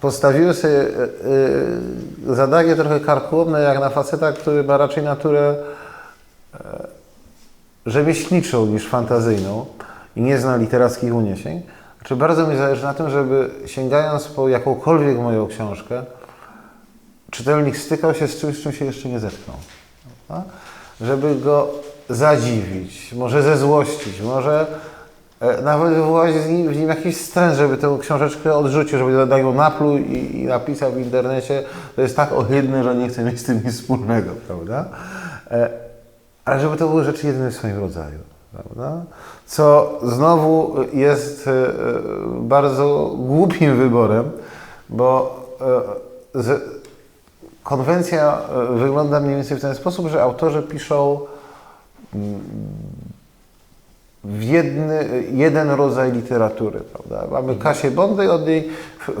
postawiłem sobie e, e, zadanie trochę karkołomne, jak na faceta, który ma raczej naturę e, rzemieślniczą niż fantazyjną i nie zna literackich uniesień. Znaczy bardzo mi zależy na tym, żeby sięgając po jakąkolwiek moją książkę, czytelnik stykał się z czymś, z czym się jeszcze nie zetknął. Żeby go zadziwić, może zezłościć, może nawet wywołać z nim, w nim jakiś stres, żeby tę książeczkę odrzucił, żeby na nią napluł i, i napisał w internecie, to jest tak ohydne, że nie chce mieć z tym nic wspólnego, prawda? E, ale żeby to były rzeczy jedyne w swoim rodzaju, prawda? Co znowu jest e, e, bardzo głupim wyborem, bo e, konwencja e, wygląda mniej więcej w ten sposób, że autorzy piszą mm, w jedny, jeden rodzaj literatury, prawda? Mamy Kasię Bondę i od niej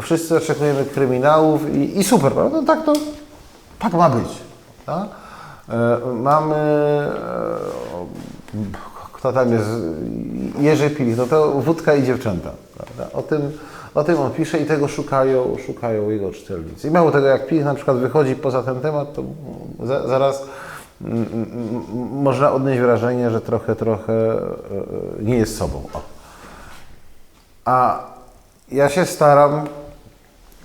wszyscy oczekujemy kryminałów i, i super, prawda? No tak to, tak ma być, prawda? E, Mamy, e, kto tam jest, Jerzy Pilik, no to Wódka i dziewczęta, prawda? O tym, o tym on pisze i tego szukają, szukają jego czytelnicy. I mało tego, jak Pilik na przykład wychodzi poza ten temat, to za, zaraz można odnieść wrażenie, że trochę, trochę e, e, nie jest sobą. O. A ja się staram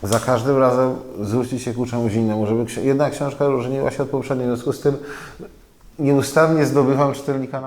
za każdym razem zwrócić się ku czemuś innemu, żeby ksi- jedna książka różniła się od poprzedniej. W związku z tym nieustannie zdobywam czytelnika na